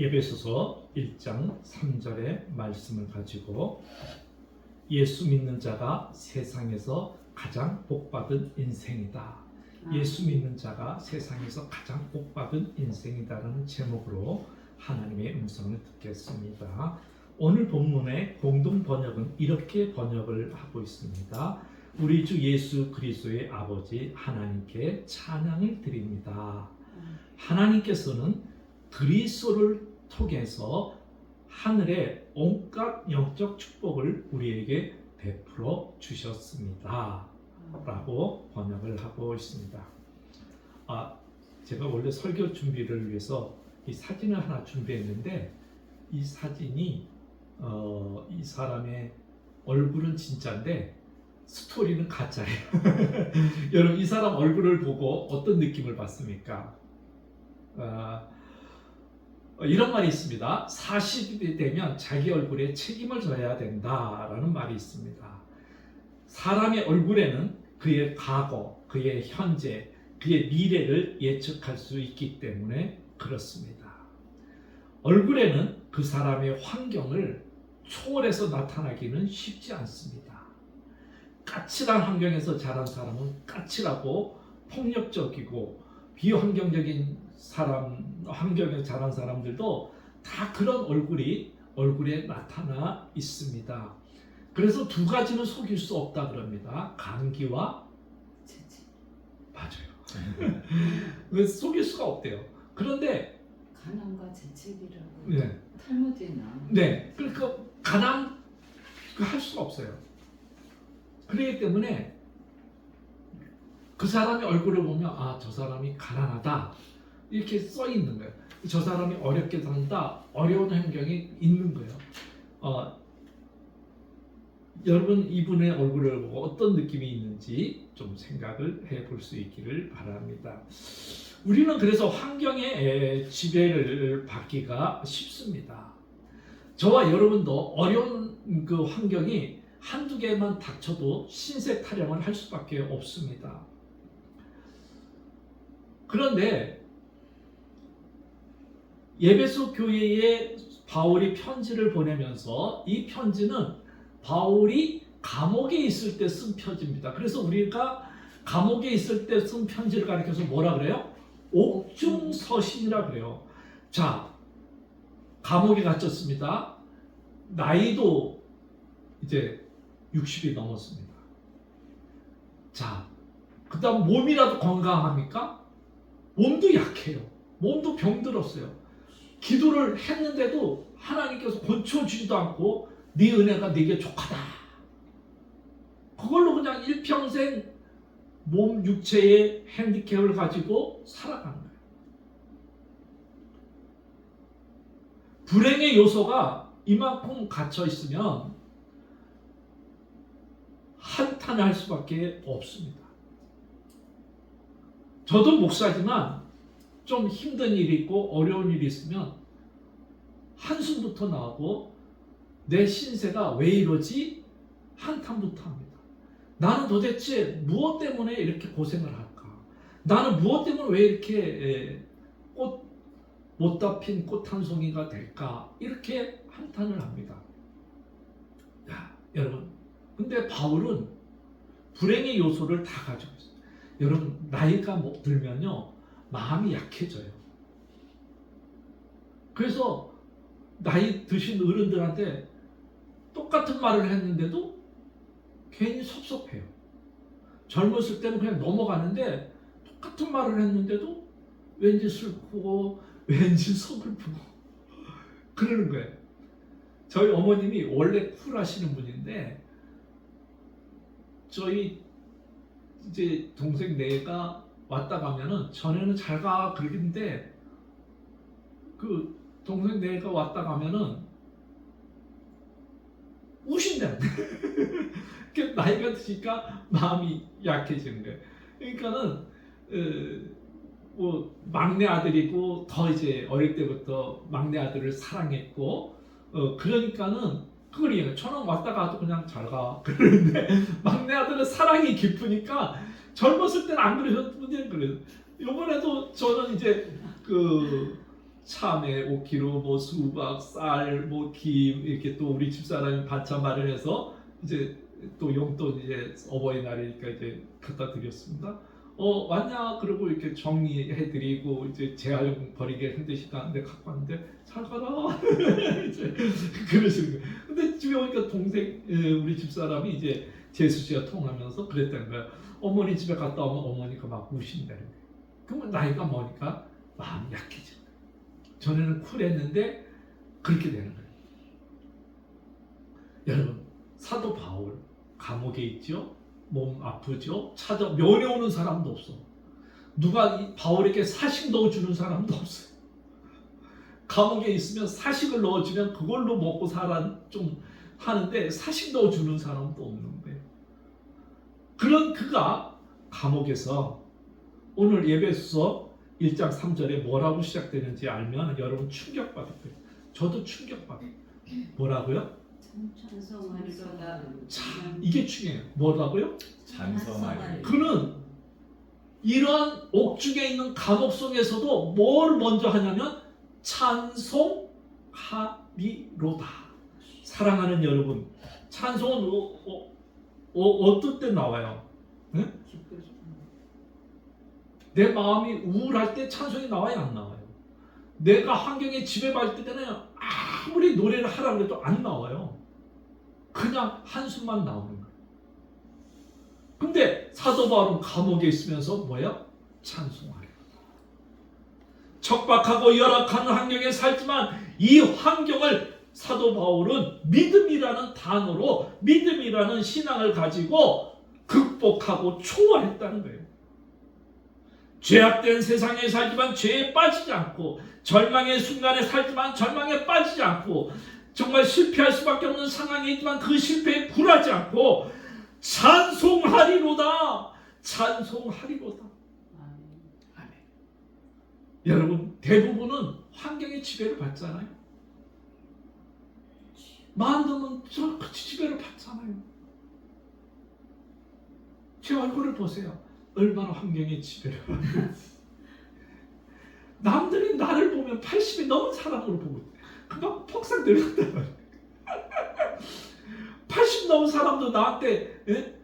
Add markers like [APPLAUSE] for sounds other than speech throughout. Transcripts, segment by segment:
예배소서 1장 3절의 말씀을 가지고 예수 믿는 자가 세상에서 가장 복받은 인생이다. 아, 예수 믿는 자가 세상에서 가장 복받은 인생이다라는 제목으로 하나님의 음성을 듣겠습니다. 오늘 본문의 공동 번역은 이렇게 번역을 하고 있습니다. 우리 주 예수 그리스도의 아버지 하나님께 찬양을 드립니다. 하나님께서는 그리스도를 통해서 하늘의 온갖 영적 축복을 우리에게 베풀어 주셨습니다. 라고 번역을 하고 있습니다. 아, 제가 원래 설교 준비를 위해서 이 사진을 하나 준비했는데 이 사진이 어, 이 사람의 얼굴은 진짜인데 스토리는 가짜예요. [LAUGHS] 여러분 이 사람 얼굴을 보고 어떤 느낌을 받습니까? 아, 어, 이런 말이 있습니다. 40이 되면 자기 얼굴에 책임을 져야 된다라는 말이 있습니다. 사람의 얼굴에는 그의 과거, 그의 현재, 그의 미래를 예측할 수 있기 때문에 그렇습니다. 얼굴에는 그 사람의 환경을 초월해서 나타나기는 쉽지 않습니다. 까칠한 환경에서 자란 사람은 까칠하고 폭력적이고 비환경적인 사람 환경에 자란 사람들도 다 그런 얼굴이 얼굴에 나타나 있습니다. 그래서 두 가지는 속일 수 없다 그럽니다. 감기와 채찍. 맞아요. [LAUGHS] 왜 속일 수가 없대요. 그런데 가난과 재채기라고 네, 탈무드에 나와. 네, 그러니까 가난 할 수가 없어요. 그렇기 때문에 그 사람의 얼굴을 보면 아 저 사람이 가난하다 이렇게 써 있는 거예요. 저 사람이 어렵게 산다 어려운 환경이 있는 거예요. 어, 여러분 이분의 얼굴을 보고 어떤 느낌이 있는지 좀 생각을 해볼 수 있기를 바랍니다. 우리는 그래서 환경의 지배를 받기가 쉽습니다. 저와 여러분도 어려운 그 환경이 한두 개만 닥쳐도 신세 타령을 할 수밖에 없습니다. 그런데 예배소 교회에 바울이 편지를 보내면서 이 편지는 바울이 감옥에 있을 때 쓴 편지입니다. 그래서 우리가 감옥에 있을 때 쓴 편지를 가리켜서 뭐라 그래요? 옥중서신이라 그래요. 자, 감옥에 갇혔습니다. 나이도 이제 60이 넘었습니다. 자, 그 다음 몸이라도 건강합니까? 몸도 약해요. 몸도 병들었어요. 기도를 했는데도 하나님께서 고쳐주지도 않고 네 은혜가 네게 족하다. 그걸로 그냥 일평생 몸 육체의 핸디캡을 가지고 살아가는 거예요. 불행의 요소가 이만큼 갇혀 있으면 한탄을 할 수밖에 없습니다. 저도 목사지만 좀 힘든 일이 있고 어려운 일이 있으면 한숨부터 나오고 내 신세가 왜 이러지? 한탄부터 합니다. 나는 도대체 무엇 때문에 이렇게 고생을 할까? 나는 무엇 때문에 왜 이렇게 꽃 못다 핀 꽃 한 송이가 될까? 이렇게 한탄을 합니다. 야, 여러분. 근데 바울은 불행의 요소를 다 가지고 있어요. 여러분, 나이가 뭐 들면요. 마음이 약해져요. 그래서 나이 드신 어른들한테 똑같은 말을 했는데도 괜히 섭섭해요. 젊었을 때는 그냥 넘어가는데 똑같은 말을 했는데도 왠지 슬프고 왠지 [LAUGHS] 서글프고 그러는 거예요. 저희 어머님이 원래 쿨하시는 분인데 저희 이제 동생 네가 왔다 가면은 전에는 잘가 그러는데 그 동생 네가 왔다 가면은 우신다. [LAUGHS] 그 나이가 드니까 마음이 약해지는 거예요. 그러니까는 어, 뭐 막내 아들이고 더 이제 어릴 때부터 막내 아들을 사랑했고 어, 그러니까는 그걸 이해해. 저는 왔다 가도 그냥 잘 가. [LAUGHS] 그러는데 막내 아들은 사랑이 깊으니까 젊었을 때는 안 그러셨는데 그래요. 이번에도 저는 이제 그 참외 5kg, 뭐 수박, 쌀, 뭐 김 이렇게 또 우리 집사람이 반찬 마련해서 이제 또 용돈 이제 어버이날이니까 이제 갖다 드렸습니다. 어 왔냐 그러고 이렇게 정리해 드리고 이제 재활용 버리기 힘드시다는데 갖고 왔는데 잘 가라 [LAUGHS] 이제 그러시는 거예요. 근데 집에 오니까 동생 예, 우리 집사람이 이제 재수 씨가 통하면서 그랬다는 거예요. 어머니 집에 갔다 오면 어머니가 막 우신다는 거예요. 그러면 나이가 먹으니까 마음이 약해져. 전에는 쿨했는데 그렇게 되는 거예요. 여러분 사도 바울 감옥에 있죠. 몸 아프죠. 찾아 면회 오는 사람도 없어. 누가 이 바울에게 사식 넣어주는 사람도 없어요. 감옥에 있으면 사식을 넣어주면 그걸로 먹고 살아 좀 하는데 사식 넣어주는 사람도 없는 거예요. 그런 그가 감옥에서 오늘 예배수서 1장 3절에 뭐라고 시작되는지 알면 여러분 충격받을 거예요. 저도 충격받아요. 뭐라고요? 찬송하리로다. 참 이게 중요해요. 뭐라고요? 찬송하리. 그는 이런 옥중에 있는 감옥 속에서도 뭘 먼저 하냐면 찬송하리로다. 사랑하는 여러분, 찬송은 어, 어, 어, 떤때 나와요? 내 마음이 우울할 때 찬송이 나와요, 안 나와요? 내가 환경에 지배받을 때는 아무리 노래를 하라고 해도 안 나와요. 그냥 한숨만 나오는 거예요. 근데 사도 바울은 감옥에 있으면서 뭐야? 찬송하려. 척박하고 열악한 환경에 살지만 이 환경을 사도 바울은 믿음이라는 단어로 믿음이라는 신앙을 가지고 극복하고 초월했다는 거예요. 죄악된 세상에 살지만 죄에 빠지지 않고 절망의 순간에 살지만 절망에 빠지지 않고 정말 실패할 수밖에 없는 상황에 있지만 그 실패에 굴하지 않고 찬송하리로다. 찬송하리로다. 아멘. 여러분 대부분은 환경의 지배를 받잖아요. 마음도는 저 같이 지배를 받잖아요. 제 얼굴을 보세요. 얼마나 환경의 지배를 받는지. [LAUGHS] 남들이 나를 보면 80이 넘은 사람으로 보고 금방 폭삭 늙었단 말이에요. 80 [LAUGHS] 넘은 사람도 나한테 예?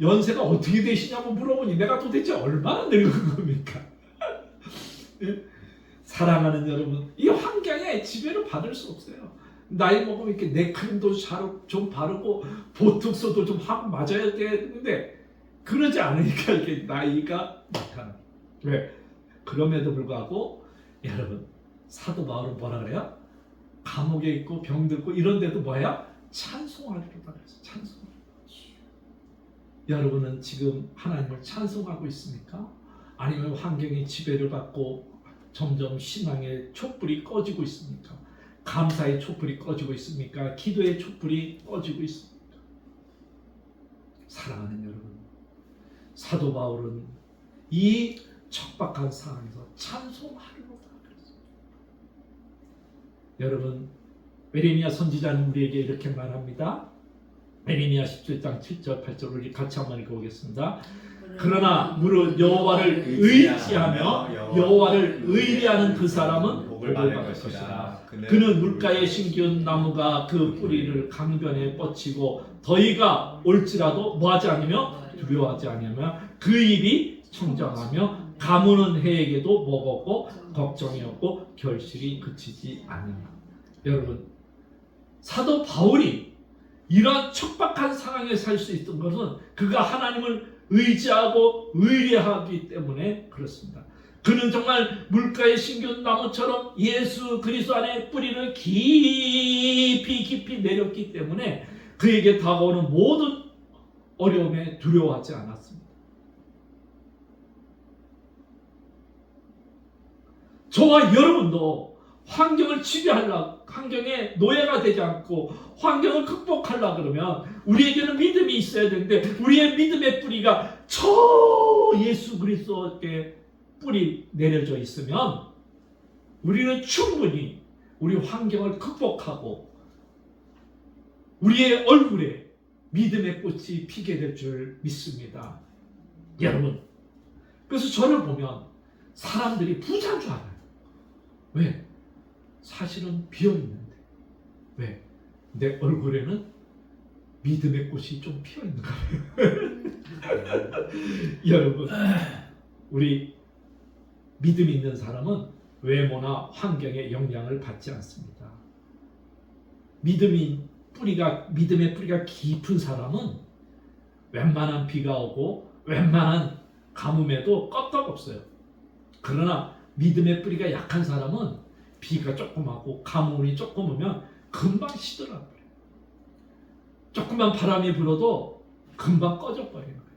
연세가 어떻게 되시냐고 물어보니 내가 도대체 얼마나 늙은 겁니까? [LAUGHS] 예? 사랑하는 여러분, 이 환경에 지배를 받을 수 없어요. 나이 먹으면 이렇게 네크림도 잘- 좀 바르고 보톡스도 좀 하고 맞아야 되는데 그러지 않으니까 이렇게 나이가 못하는. 왜? 그럼에도 불구하고 여러분 사도 바울은 뭐라 그래요? 감옥에 있고 병들고 이런데도 뭐야? 찬송하리로다 그래서 찬송. 여러분은 지금 하나님을 찬송하고 있습니까? 아니면 환경의 지배를 받고 점점 신앙의 촛불이 꺼지고 있습니까? 감사의 촛불이 꺼지고 있습니까? 기도의 촛불이 꺼지고 있습니까? 사랑하는 여러분, 사도 바울은 이 척박한 상황에서 찬송하리로다 그랬습니다. 여러분, 에레미야 선지자는 우리에게 이렇게 말합니다. 에레미야 17장 7절 8절 우리 같이 한번 읽어보겠습니다. 그러나 무릇 여호와를 의지하며 여호와를 의리하는 그 사람은 복을 받을 것이라. 그는 물가에 심기운 나무가 그 뿌리를 강변에 뻗치고 더위가 올지라도 뭐하지 않으며 두려워하지 않으며 그 입이 청정하며 가무는 해에게도 먹었고 걱정이 없고 결실이 그치지 않으며 여러분 사도 바울이 이러한 척박한 상황에 살 수 있던 것은 그가 하나님을 의지하고 의뢰하기 때문에 그렇습니다. 그는 정말 물가에 심겨온 나무처럼 예수 그리스도 안에 뿌리를 깊이 깊이 내렸기 때문에 그에게 다가오는 모든 어려움에 두려워하지 않았습니다. 저와 여러분도 환경을 지배하려 환경에 노예가 되지 않고 환경을 극복하려 그러면 우리에게는 믿음이 있어야 되는데 우리의 믿음의 뿌리가 저 예수 그리스도께 뿌리 내려져 있으면 우리는 충분히 우리 환경을 극복하고 우리의 얼굴에 믿음의 꽃이 피게 될 줄 믿습니다. 여러분, 그래서 저를 보면 사람들이 부자인 줄 알아요. 왜? 사실은 비어 있는데 왜? 내 얼굴에는 믿음의 꽃이 좀 피어 있는가 봐요. [LAUGHS] 여러분, 우리 믿음 있는 사람은 외모나 환경의 영향을 받지 않습니다. 믿음이 뿌리가 믿음의 뿌리가 깊은 사람은 웬만한 비가 오고 웬만한 가뭄에도 껐떡 없어요. 그러나 믿음의 뿌리가 약한 사람은 비가 조금 하고 가뭄이 조금 오면 금방 시들어 버려요. 조금만 바람이 불어도 금방 꺼져 버리는 거예요.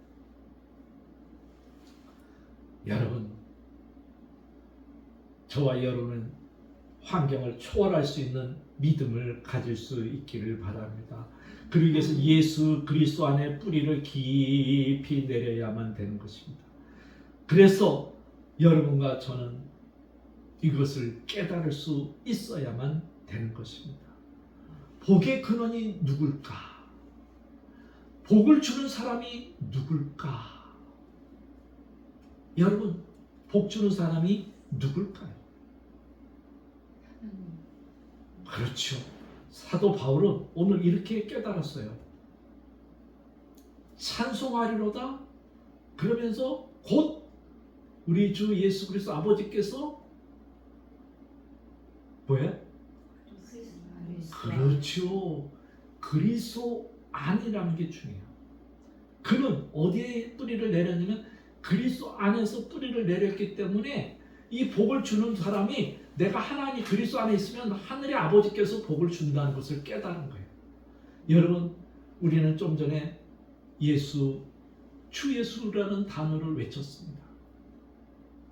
여러분, 저와 여러분은 환경을 초월할 수 있는 믿음을 가질 수 있기를 바랍니다. 그러기 위해서 예수 그리스도 안에 뿌리를 깊이 내려야만 되는 것입니다. 그래서 여러분과 저는 이것을 깨달을 수 있어야만 되는 것입니다. 복의 근원이 누굴까? 복을 주는 사람이 누굴까? 여러분, 복 주는 사람이 누굴까요? 그렇죠. 사도 바울은 오늘 이렇게 깨달았어요. 찬송하리로다. 그러면서 곧 우리 주 예수 그리스도 아버지께서 뭐야? 그렇죠. 그리스도 안이라는 게 중요해요. 그는 어디에 뿌리를 내렸냐면 그리스도 안에서 뿌리를 내렸기 때문에 이 복을 주는 사람이 내가 하나님 그리스도 안에 있으면 하늘의 아버지께서 복을 준다는 것을 깨달은 거예요. 여러분, 우리는 좀 전에 예수, 주 예수라는 단어를 외쳤습니다.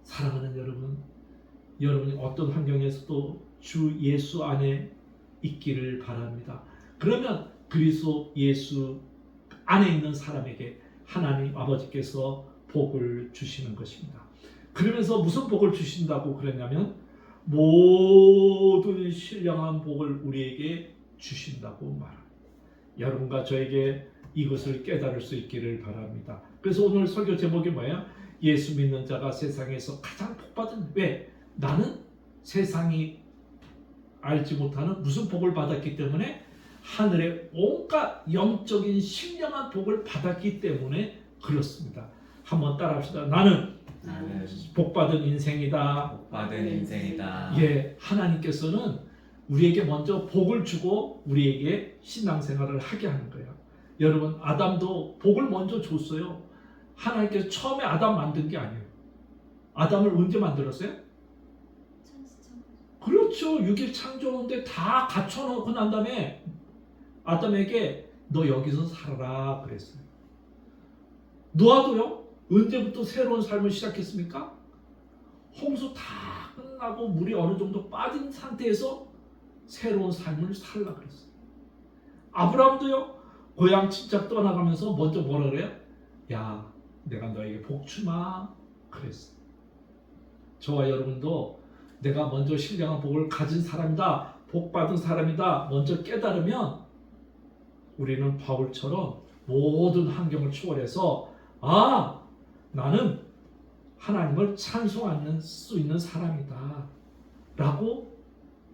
사랑하는 여러분, 여러분이 어떤 환경에서도 주 예수 안에 있기를 바랍니다. 그러면 그리스도 예수 안에 있는 사람에게 하나님 아버지께서 복을 주시는 것입니다. 그러면서 무슨 복을 주신다고 그랬냐면 모든 신령한 복을 우리에게 주신다고 말합니다. 여러분과 저에게 이것을 깨달을 수 있기를 바랍니다. 그래서 오늘 설교 제목이 뭐예요? 예수 믿는 자가 세상에서 가장 복받은 왜? 나는 세상이 알지 못하는 무슨 복을 받았기 때문에 하늘의 온갖 영적인 신령한 복을 받았기 때문에 그렇습니다. 한번 따라합시다. 나는 복받은 인생이다. 복받은 인생이다. 예, 하나님께서는 우리에게 먼저 복을 주고 우리에게 신앙생활을 하게 하는 거예요. 여러분, 아담도 복을 먼저 줬어요. 하나님께서 처음에 아담 만든 게 아니에요. 아담을 언제 만들었어요? 그렇죠. 6일 창조하는데 다 갖춰놓고 난 다음에 아담에게 너 여기서 살아라 그랬어요. 노아도요. 언제부터 새로운 삶을 시작했습니까? 홍수 다 끝나고 물이 어느 정도 빠진 상태에서 새로운 삶을 살라 그랬어요. 아브라함도요. 고향 친척 떠나가면서 먼저 뭐라 그래요? 야, 내가 너에게 복 주마 그랬어요. 저와 여러분도 내가 먼저 신령한 복을 가진 사람이다, 복 받은 사람이다, 먼저 깨달으면 우리는 바울처럼 모든 환경을 초월해서 아, 나는 하나님을 찬송하는 수 있는 사람이다. 라고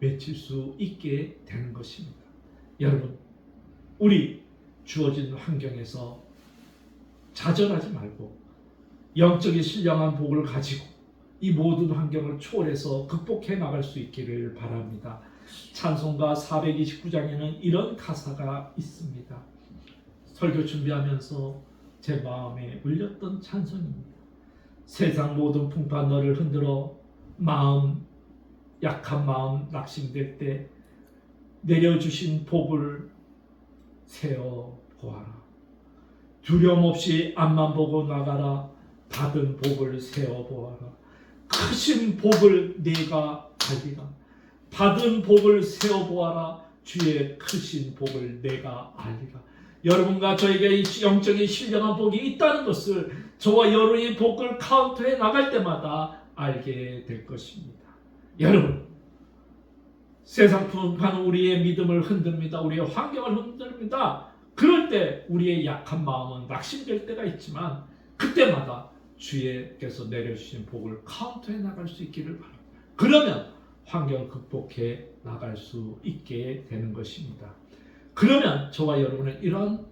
외칠 수 있게 되는 것입니다. 여러분, 우리 주어진 환경에서 좌절하지 말고 영적인 신령한 복을 가지고 이 모든 환경을 초월해서 극복해 나갈 수 있기를 바랍니다. 찬송가 429장에는 이런 가사가 있습니다. 설교 준비하면서 제 마음에 울렸던 찬송입니다. 세상 모든 풍파 너를 흔들어 마음 약한 마음 낙심될 때 내려주신 복을 세어 보아라. 두려움 없이 앞만 보고 나가라. 받은 복을 세어 보아라. 크신 복을 내가 알리라. 받은 복을 세어 보아라. 주의 크신 복을 내가 알리라. 여러분과 저에게 이 영적인 신령한 복이 있다는 것을 저와 여러분의 복을 카운트해 나갈 때마다 알게 될 것입니다. 여러분, 세상 풍파는 우리의 믿음을 흔듭니다. 우리의 환경을 흔듭니다. 그럴 때 우리의 약한 마음은 낙심될 때가 있지만 그때마다 주께서 내려주신 복을 카운트해 나갈 수 있기를 바랍니다. 그러면 환경을 극복해 나갈 수 있게 되는 것입니다. 그러면 저와 여러분은 이런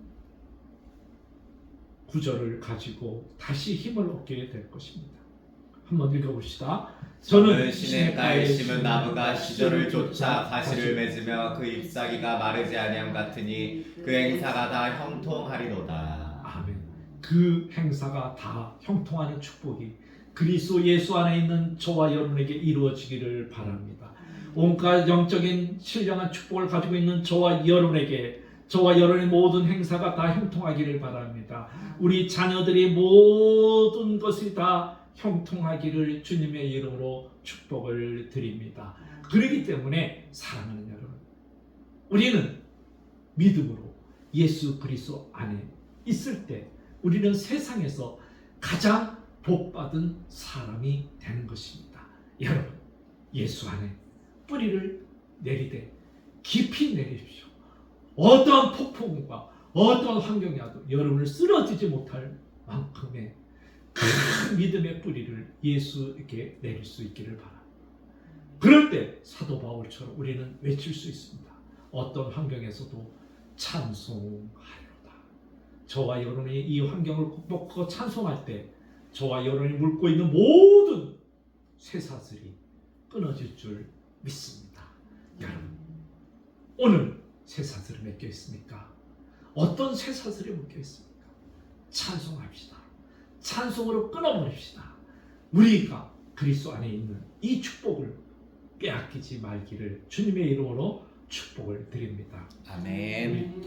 구절을 가지고 다시 힘을 얻게 될 것입니다. 한번 읽어봅시다. 저는 시냇가에 심은 나무가 시절을 쫓아 가시를 맺으며 그 잎사귀가 마르지 아니함 같으니 그 행사가 다 형통하리로다. 그 행사가 다 형통하는 축복이 그리스도 예수 안에 있는 저와 여러분에게 이루어지기를 바랍니다. 온갖 영적인 신령한 축복을 가지고 있는 저와 여러분에게 저와 여러분의 모든 행사가 다 형통하기를 바랍니다. 우리 자녀들이 모든 것이 다 형통하기를 주님의 이름으로 축복을 드립니다. 그렇기 때문에 사랑하는 여러분, 우리는 믿음으로 예수 그리스도 안에 있을 때 우리는 세상에서 가장 복받은 사람이 되는 것입니다. 여러분, 예수 안에 뿌리를 내리되 깊이 내리십시오. 어떠한 폭풍과 어떠한 환경이 와도 여러분을 쓰러지지 못할 만큼의 큰 믿음의 뿌리를 예수에게 내릴 수 있기를 바랍니다. 그럴 때 사도 바울처럼 우리는 외칠 수 있습니다. 어떤 환경에서도 찬송하리로다. 저와 여러분이 이 환경을 극복하고 찬송할 때 저와 여러분이 물고 있는 모든 쇠사슬이 끊어질 줄 믿습니다. 여러분 오늘 쇠사슬이 묶여 있습니까? 어떤 쇠사슬이 묶여 있습니까? 찬송합시다. 찬송으로 끊어버립시다. 우리가 그리스도 안에 있는 이 축복을 빼앗기지 말기를 주님의 이름으로 축복을 드립니다. 아멘.